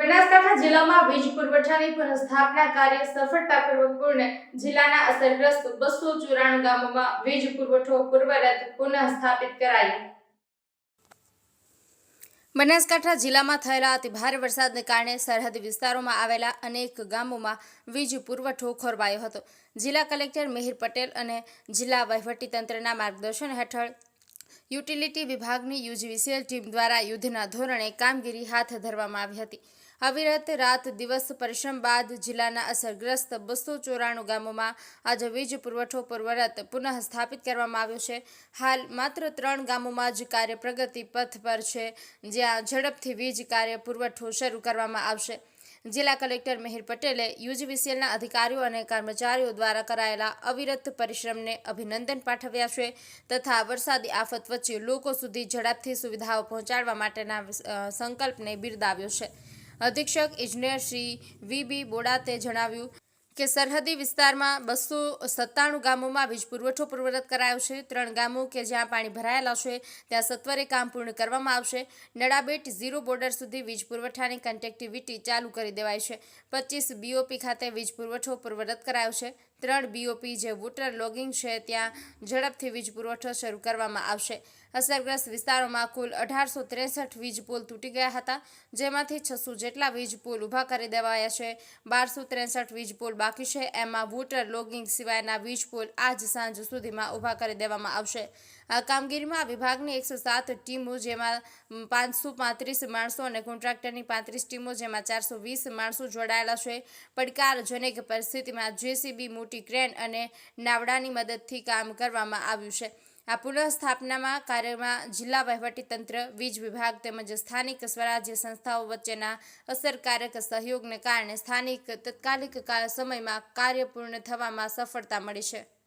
બનાસકાંઠા જિલ્લામાં વીજ પુરવઠાની પુનઃસ્થાપના કાર્ય સફળતાપૂર્વક પૂર્ણ જિલ્લાના અસરગ્રસ્ત બસો ચોરાણું ગામોમાં વીજ પુરવઠો પૂર્વરત પુનઃસ્થાપિત કરાયો. બનાસકાંઠા જિલ્લામાં થયેલા અતિભારે વરસાદને કારણે સરહદ વિસ્તારોમાં આવેલા અનેક ગામોમાં વીજ પુરવઠો ખોરવાયો હતો. જિલ્લા કલેક્ટર મિહિર પટેલ અને જિલ્લા વહીવટીતંત્રના માર્ગદર્શન હેઠળ યુટિલિટી વિભાગની યુજીવીસીએલ ટીમ દ્વારા યુદ્ધના ધોરણે કામગીરી હાથ ધરવામાં આવી હતી. અવિરત રાત દિવસ પરિશ્રમ બાદ જિલ્લાના અસરગ્રસ્ત બસો ચોરાણું ગામોમાં આજે વીજ પુરવઠો પૂર્વરત પુનઃ સ્થાપિત કરવામાં આવ્યો છે. હાલ માત્ર ત્રણ ગામોમાં જ કાર્ય પ્રગતિ પથ પર છે, જ્યાં ઝડપથી વીજ કાર્ય પુરવઠો શરૂ કરવામાં આવશે. જિલ્લા કલેક્ટર મિહિર પટેલે યુજીવીસીએલના અધિકારીઓ અને કર્મચારીઓ દ્વારા કરાયેલા અવિરત પરિશ્રમને અભિનંદન પાઠવ્યા છે તથા વરસાદી આફત વચ્ચે લોકો સુધી ઝડપથી સુવિધાઓ પહોંચાડવા માટેના સંકલ્પને બિરદાવ્યો છે. અધિક્ષક ઇજનેર શ્રી વી બી બોડાતે જણાવ્યું કે સરહદી વિસ્તારમાં બસો સત્તાણું ગામોમાં વીજ પુરવઠો પૂર્વરત કરાયો છે. ત્રણ ગામો કે જ્યાં પાણી ભરાયેલા છે, ત્યાં સત્વરે કામ પૂર્ણ કરવામાં આવશે. નડાબેટ ઝીરો બોર્ડર સુધી વીજ પુરવઠાની કનેક્ટિવિટી ચાલુ કરી દેવાય છે. પચીસ બીઓપી ખાતે વીજ પુરવઠો પૂર્વરત કરાયો છે. ત્રણ બીઓપી જે વોટર લોગિંગ છે, ત્યાં ઝડપથી વીજ પુરવઠો શરૂ કરવામાં આવશે. અસરગ્રસ્ત વિસ્તારોમાં કુલ અઢારસો ત્રેસઠ વીજ પુલ તૂટી ગયા હતા, જેમાંથી છસો જેટલા વીજ પુલ ઊભા કરી દેવાયા છે. બારસો ત્રેસઠ વીજ પુલ બાકી છે, એમાં વોટર લોગિંગ સિવાયના વીજ પુલ આજ સાંજ સુધીમાં ઊભા કરી દેવામાં આવશે. આ કામગીરીમાં વિભાગની એકસો સાત ટીમો, જેમાં પાંચસો પાંત્રીસ માણસો અને કોન્ટ્રાક્ટરની પાંત્રીસ ટીમો, જેમાં ચારસો વીસ માણસો જોડાયેલા છે. પડકારજનક પરિસ્થિતિમાં જેસીબી મોટી ક્રેન અને નાવડાની મદદથી કામ કરવામાં આવ્યું છે. આ પુનઃસ્થાપનામાં કાર્યમાં જિલ્લા વહીવટીતંત્ર વીજ વિભાગ તેમજ સ્થાનિક સ્વરાજ્ય સંસ્થાઓ વચ્ચેના અસરકારક સહયોગને કારણે સ્થાનિક તત્કાલિક સમયમાં કાર્ય પૂર્ણ થવામાં સફળતા મળી છે.